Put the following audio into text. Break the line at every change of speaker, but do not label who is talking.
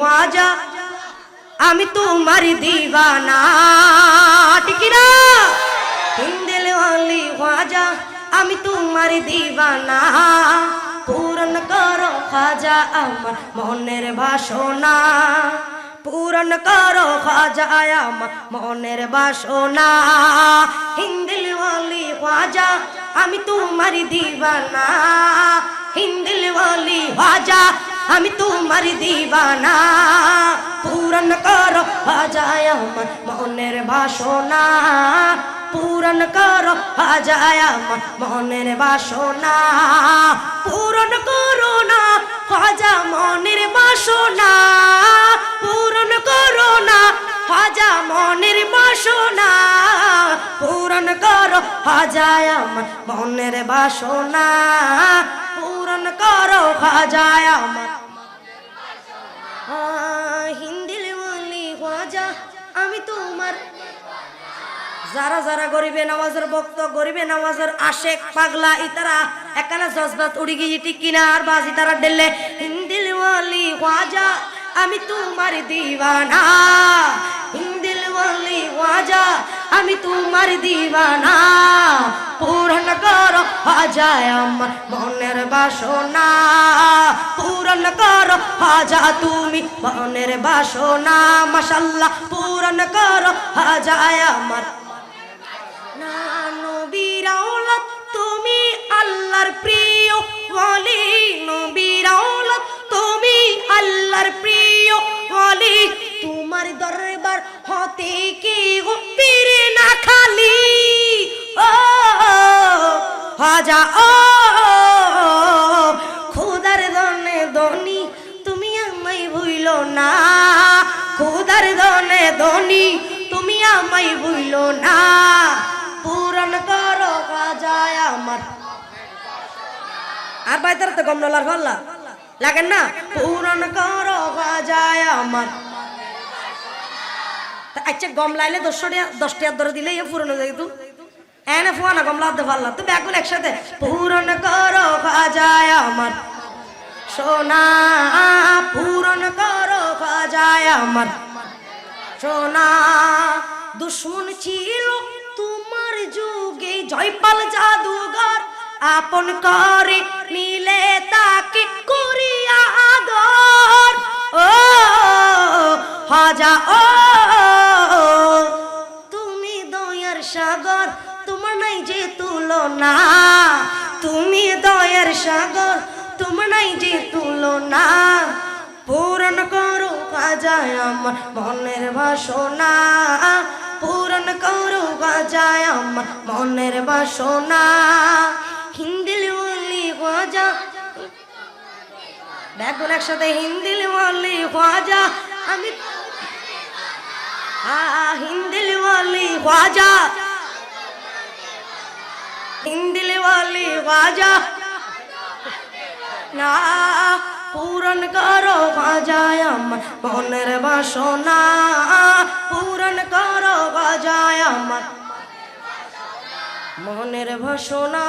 ওয়াজা আমি তোমার দিবানা। টিকিরা হিন্দিল ওয়ালি ওয়াজা আমি তোমার দিবানা। পূরণ করো খাজা আমার মনের বাসনা। পূরণ করো খাজা আমার মনের বাসনা। হিন্দিল ওয়ালি ওয়াজা আমি তোমার দিবানা। হিন্দিল ওয়ালি ওয়াজা আমি তোমার দিবানা। পূরণ করো হাজায় আমার মনের বাসনা। পূরণ করো হাজায় আমার মনের বাসনা। পূরণ করো না হাজা মনের বাসনা। পূরণ করো না হাজা মনের বাসনা। পূরণ করো হাজায় আমার মনের বাসনা। পূরণ করো হাজায় আমার হিন্দিল বলি খাজা আমি তোমার যারা যারা গরিবে নামাজের ভক্ত গরিবে নামাজের আশেক পাগলা ইতারা একানা জজবাত উড়ি গিয়ে টিকিনা আর বাজি তারা ডেলে হিন্দিল বলি খাজা আমি তোমার দিবানা আমি তোমার দিবানা। পূরণ করো হাজায় আমার মনের বাসনা। পূরণ করো হাজা তুমি মনের বাসনা। মশাল্লা পূরণ করো হাজায় আমার না হাজা ও, খুদার দনে দনি তুমি আমায় ভুইল না। খুদার দনে দনি তুমি আমায় ভুইল না। পূরণ করো কাজায় আমার। আর বাইতার তো গম নলার ফল্লা লাগেন না? পূরণ করো কাজায় আমার। আচ্ছা গম লাইলে দশটা দশটা ধরে দিলে ইয়ে পূরণ হয়ে যেত এনে ফোয়ানা গম লাদ পারলা তো ব্যাগুল একসাথে পূরণ করো কাজায় আমার। সোনা, পূরণ করো কাজায় আমার। সোনা, দুশ্মন ছিল তোমার যুগে। জয়পাল জাদুঘর আপন করে নিলে তাকে করিয়া আদর। ও, হাজা, ও যে তুলনা, তুমি দয়ার সাগর নাই যে তুলনা। পূরণ করো কাজায় আমার মনের বাসনা, পূরণ করো কাজায় আমার মনের বাসনা। হিন্দিল বলি গজা দেখুন একসাথে হিন্দিল বলি গজা আমি আ, হিন্দিল বলি গজা বলি গজা না, পূরণ করো বাজায় আমার মনের বাসনা। পূরণ করো বাজায় আমার মনের বাসনা।